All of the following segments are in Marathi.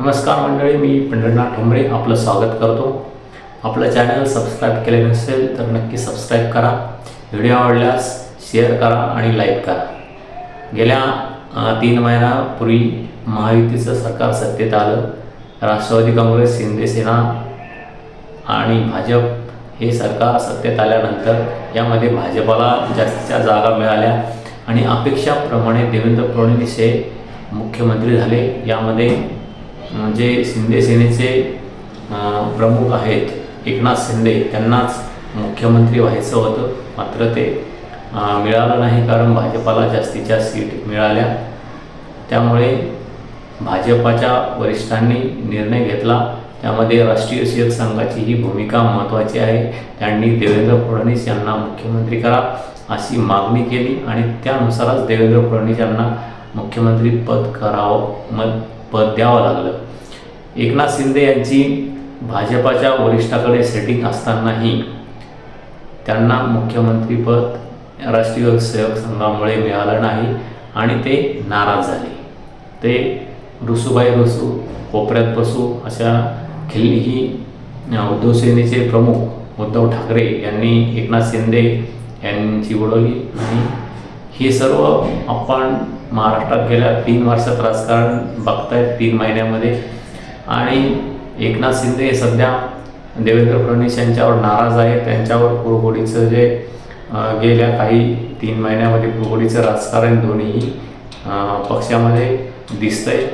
नमस्कार मंडळी मी पंढरीनाथ ठोंबरे आपलं स्वागत करतो. आपलं चॅनल सबस्क्राईब केले नसेल तर नक्की सबस्क्राईब करा व्हिडिओ आवडल्यास शेअर करा आणि लाईक करा. गेल्या तीन महिन्यापूर्वी महायुतीचं सरकार सत्तेत आलं. राष्ट्रवादी काँग्रेस शिंदेसेना आणि भाजप हे सरकार सत्तेत आल्यानंतर यामध्ये भाजपाला जास्तीच्या जागा मिळाल्या आणि अपेक्षाप्रमाणे देवेंद्र फडणवीस हे मुख्यमंत्री झाले. यामध्ये जे शिंदे सेनेचे प्रमुख आहेत एकनाथ शिंदे त्यांनाच मुख्यमंत्री व्हायचं होतं. मात्र ते मिळालं नाही कारण भाजपाला जास्तीच्या सीट मिळाल्या. त्यामुळे भाजपाच्या वरिष्ठांनी निर्णय घेतला. त्यामध्ये राष्ट्रीय शिक्षक संघाची ही भूमिका महत्त्वाची आहे. त्यांनी देवेंद्र फडणवीस यांना मुख्यमंत्री करा अशी मागणी केली आणि त्यानुसारच देवेंद्र फडणवीस यांना मुख्यमंत्री पद करावं मग पद द्यावं लागलं. एकनाथ शिंदे यांची भाजपाच्या वरिष्ठाकडे सेटिंग असतानाही त्यांना मुख्यमंत्रीपद राष्ट्रीय सेवक संघामुळे मिळालं नाही आणि ते नाराज झाले. ते रुसूबाई बसू कोपऱ्यात बसू अशा खिल्ली ही उद्धव सेनेचे प्रमुख उद्धव ठाकरे यांनी एकनाथ शिंदे यांची उडवली आणि हे सर्व आपण महाराष्ट्रात गेल्या तीन वर्षात राजकारण बघतायत तीन महिन्यामध्ये. आणि एकनाथ शिंदे हे सध्या देवेंद्र फडणवीस यांच्यावर नाराज आहे त्यांच्यावर कुरघोडीचं जे गेल्या काही तीन महिन्यामध्ये कुरघोडीचं राजकारण दोन्ही पक्षामध्ये दिसतंय.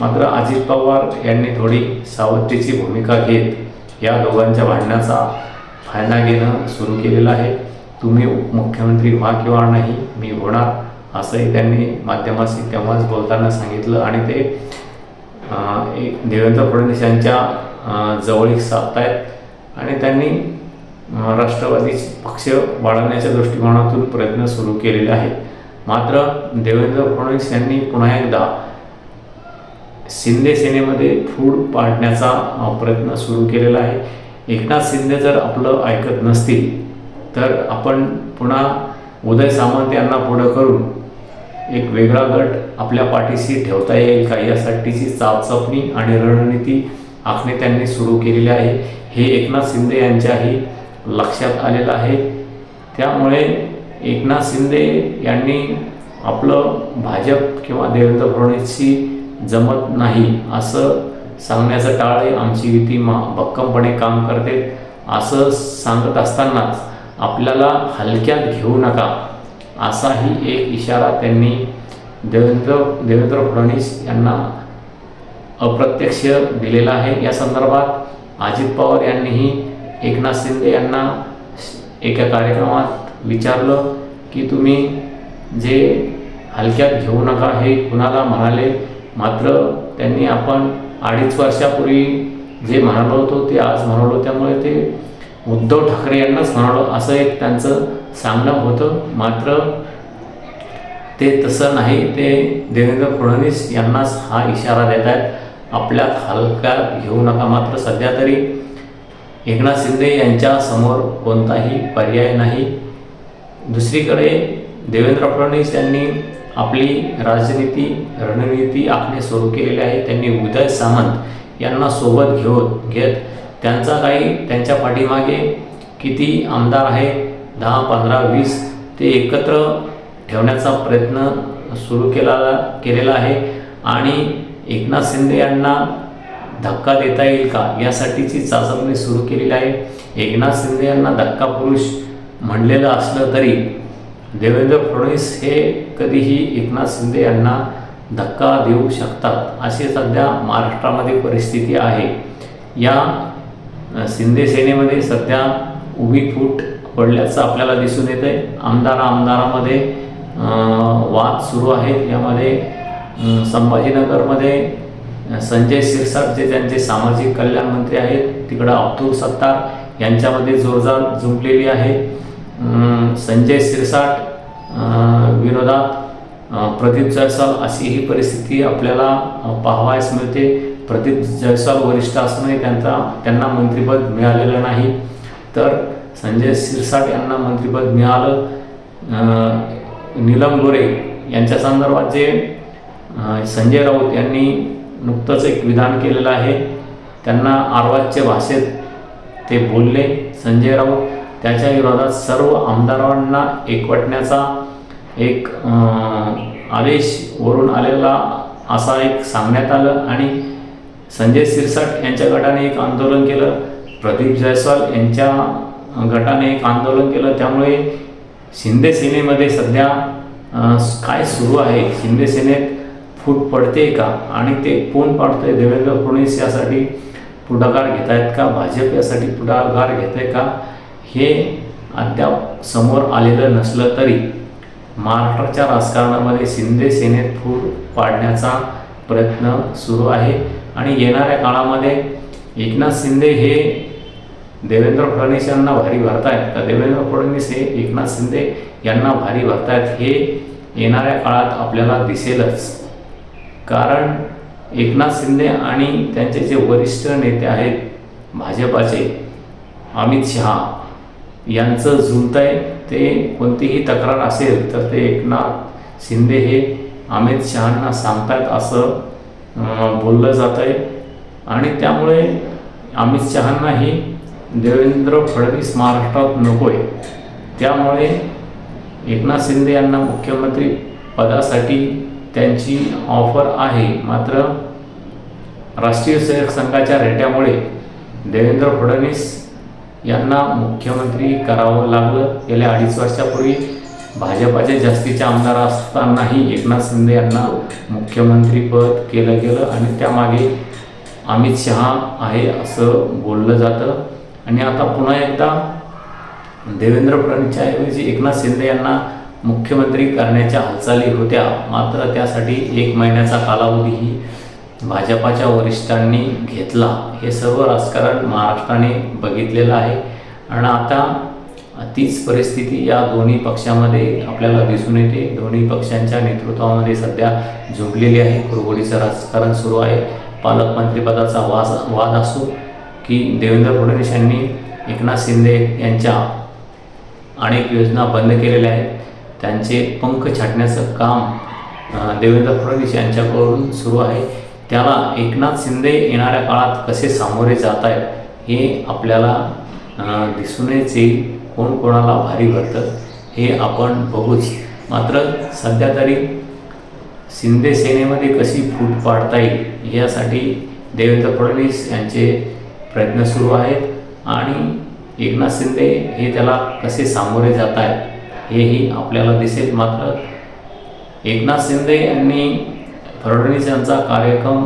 मात्र अजित पवार यांनी थोडी सावधतेची भूमिका घेत या दोघांच्या भांडण्याचा फायदा घेणं सुरू केलेलं आहे. तुम्ही मुख्यमंत्री व्हा किंवा नाही मी होणार. असंही त्यांनी माध्यमाशी तेव्हाच बोलताना सांगितलं आणि ते एक देवेंद्र फडणवीस यांच्या जवळीक साधतायत. आणि त्यांनी राष्ट्रवादी पक्ष वाढवण्याच्या दृष्टिकोनातून प्रयत्न सुरू केलेले आहेत. मात्र देवेंद्र फडणवीस यांनी पुन्हा एकदा शिंदे सेनेमध्ये फूड पाडण्याचा प्रयत्न सुरू केलेला आहे. एकनाथ शिंदे जर आपलं ऐकत नसतील तर आपण पुन्हा उदय सामंत यांना पुढं करून एक वेगळा गट आपल्या पाठीशी ठेवता येईल का? यासाठीची चाचपणी आणि रणनीती आखणे त्यांनी सुरू केलेली आहे. हे एकनाथ शिंदे यांच्याही लक्षात आलेलं आहे. त्यामुळे एकनाथ शिंदे यांनी आपलं भाजप किंवा देवेंद्र फडणवीसशी जमत नाही असं सांगण्याचं टाळे आमची युती मा भक्कमपणे काम करते. असं सांगत असतानाच आपल्याला हलक्यात घेऊ नका. असाही एक इशारा त्यांनी देवेंद्र देवेंद्र फडणवीस यांना अप्रत्यक्ष दिलेला आहे. या संदर्भात अजित पवार यांनीही एकनाथ शिंदे यांना एका कार्यक्रमात विचारलं की तुम्ही जे हलक्यात घेऊ नका हे कुणाला म्हणाले? मात्र त्यांनी आपण अडीच वर्षापूर्वी जे म्हणालो होतो ते आज म्हणालो त्यामुळे ते उद्धव ठाकरे यांनाच म्हणालो. असं एक त्यांचं सामना होतं. मात्र ते तसं नाही. ते देवेंद्र फडणवीस यांनाच हा इशारा देत आहेत. आपल्यात हलक्यात घेऊ नका. मात्र सध्या तरी एकनाथ शिंदे यांच्या समोर कोणताही पर्याय नाही. दुसरीकडे देवेंद्र फडणवीस यांनी आपली राजनीती रणनीती आखणे सुरू केलेली आहे. त्यांनी उदय सामंत यांना सोबत घेऊन घेत त्यांचा काही त्यांच्या पाठीमागे किती आमदार आहे दहा पंधरा वीस ते एकत्र ठेवण्याचा प्रयत्न सुरू केला केलेला आहे. आणि एकनाथ शिंदे यांना धक्का देता येईल का? यासाठीची चाचपणी सुरू केलेली आहे. एकनाथ शिंदे यांना धक्का पुरुष म्हणलेलं असलं तरी देवेंद्र फडणवीस हे कधीही एकनाथ शिंदे यांना धक्का देऊ शकतात. अशी सध्या महाराष्ट्रामध्ये परिस्थिती आहे. या शिंदे सेनेमध्ये सध्या उभी फूट पडल्याचं आपल्याला दिसून येतं आहे आमदार आमदारामध्ये वाद सुरू आहेत. यामध्ये संभाजीनगरमध्ये संजय शिरसाट जे त्यांचे सामाजिक कल्याण मंत्री आहेत तिकडं अब्दुल सत्तार यांच्यामध्ये जोरदार जुंपलेली आहे. संजय शिरसाट विरोधात प्रदीप जयस्वाल अशी ही परिस्थिती आपल्याला पाहावयास मिळते. प्रदीप जयस्वाल वरिष्ठ असूनही त्यांचा त्यांना मंत्रिपद मिळालेलं नाही. तर संजय शिरसाट यांना मंत्रिपद मिळालं. नीलम गोरे यांच्या संदर्भात जे संजय राऊत यांनी नुकतंच एक विधान केलेलं आहे. त्यांना आर्वाजच्या भाषेत ते बोलले संजय राऊत. त्याच्या विरोधात सर्व आमदारांना एकवटण्याचा एक आदेश वरून आलेला असा एक सांगण्यात आलं आणि संजय सिरसाट यांच्या गटाने एक आंदोलन केलं. प्रदीप जयस्वाल यांच्या गटाने एक आंदोलन केलं. त्यामुळे शिंदे सेनेमध्ये सध्या काय सुरू आहे? शिंदे सेनेत फूट पडते का? आणि ते कोण पाडतंय? देवेंद्र फडणवीस यासाठी पुढाकार घेत आहेत का? भाजप यासाठी पुढाकार घेत आहे का? हे अद्याप समोर आलेलं नसलं तरी महाराष्ट्राच्या राजकारणामध्ये शिंदे सेनेत फूट पाडण्याचा प्रयत्न सुरू आहे. आणि येणाऱ्या काळामध्ये एकनाथ शिंदे हे देवेंद्र फडणवीस यांना भारी भरतायत का देवेंद्र फडणवीस हे एकनाथ शिंदे यांना भारी भरतायत हे येणाऱ्या काळात आपल्याला दिसेलच. कारण एकनाथ शिंदे आणि त्यांचे जे वरिष्ठ नेते आहेत भाजपाचे अमित शहा यांचं जुळतंय. ते कोणतीही तक्रार असेल तर ते एकनाथ शिंदे हे अमित शहांना सांगतायत असं बोललं जात आहे आणि त्यामुळे अमित शहांनाही देवेंद्र फडणवीस महाराष्ट्रात नको आहे त्यामुळे एकनाथ शिंदे यांना मुख्यमंत्री पदासाठी त्यांची ऑफर आहे. मात्र राष्ट्रीय सेवक संघाच्या रेट्यामुळे देवेंद्र फडणवीस यांना मुख्यमंत्री करावं लागलं. गेल्या अडीच वर्षापूर्वी भाजपाचे जास्तीचे आमदार असतानाही एकनाथ शिंदे यांना मुख्यमंत्रीपद केलं गेलं आणि त्यामागे अमित शहा आहे असं बोललं जातं. आणि आता पुन्हा एकदा देवेंद्र फडणवीसच्या ऐवजी एकनाथ शिंदे यांना मुख्यमंत्री करण्याच्या हालचाली होत्या. मात्र त्यासाठी एक महिन्याचा कालावधीही भाजपाच्या वरिष्ठांनी घेतला. हे सर्व राजकारण महाराष्ट्राने बघितलेलं आहे. आणि आता तीच परिस्थिती या दोन्ही पक्षामध्ये आपल्याला दिसून येते. दोन्ही पक्षांच्या नेतृत्वामध्ये सध्या झुंबलेली आहे. कुरगोडीचं राजकारण सुरू आहे. पालकमंत्रीपदाचा वाद वाद असो की देवेंद्र फडणवीस यांनी एकनाथ शिंदे यांच्या अनेक योजना बंद केलेल्या आहेत. त्यांचे पंख छाटण्याचं काम देवेंद्र फडणवीस यांच्याकडून सुरू आहे. त्याला एकनाथ शिंदे येणाऱ्या काळात कसे सामोरे जात आहेत हे आपल्याला दिसूनच येईल. कोण कोणाला भारी भरतं हे आपण बघूच. मात्र सध्या तरी शिंदे सेनेमध्ये कशी फूट पाडता येईल यासाठी देवेंद्र फडणवीस यांचे प्रयत्न सुरू आहेत आणि एकनाथ शिंदे हे त्याला कसे सामोरे जात आहेत हेही आपल्याला दिसेल. मात्र एकनाथ शिंदे यांनी फडणवीस यांचा कार्यक्रम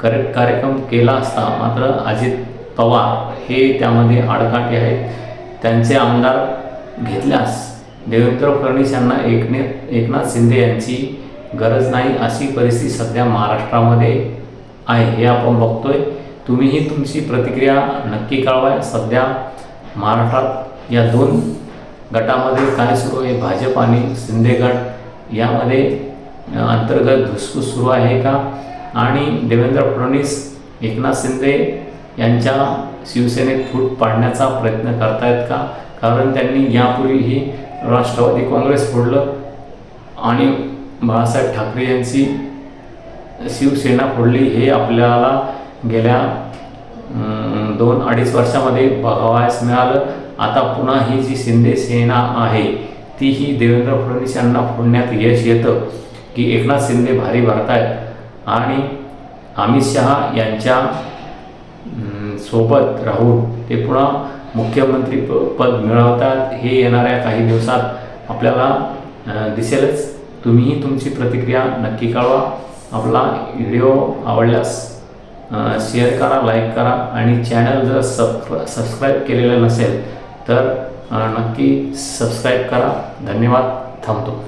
करे कार्यक्रम केला असता मात्र अजित पवार हे त्यामध्ये आडकाठी आहेत. त्यांचे आमदार घेतल्यास देवेंद्र फडणवीस यांना एकने एकनाथ शिंदे यांची गरज नाही अशी परिस्थिती सध्या महाराष्ट्रामध्ये आहे हे आपण बघतोय. तुम्हीही तुमची प्रतिक्रिया नक्की कळवाय. सध्या महाराष्ट्रात या दोन गटामध्ये काय सुरू आहे? भाजप आणि शिंदे गट यामध्ये अंतर्गत धुसफूस सुरू आहे का? आणि देवेंद्र फडणवीस एकनाथ शिंदे यांच्या शिवसेनेत फूट पाडण्याचा प्रयत्न करतायत का? कारण त्यांनी यापूर्वीही राष्ट्रवादी काँग्रेस फोडलं आणि बाळासाहेब ठाकरे यांची शिवसेना फोडली. हे आपल्याला गेल्या दोन अडीच वर्षामध्ये बघावयास मिळालं. आता पुन्हा ही जी शिंदे सेना आहे तीही देवेंद्र फडणवीस यांना फोडण्यात यश येतं की एकनाथ शिंदे भारी भरतायत. आणि अमित शहा यांच्या सोबत राहून ते पुन्हा मुख्यमंत्री प- पद मिळवतात. हे येणाऱ्या काही दिवसात आपल्याला दिसेलच. तुम्हीही तुमची प्रतिक्रिया नक्की कळवा. आपला व्हिडिओ आवडल्यास शेअर करा लाईक करा आणि चॅनल जर सब सबस्क्राईब केलेलं नसेल तर नक्की सबस्क्राईब करा. धन्यवाद. थांबतो.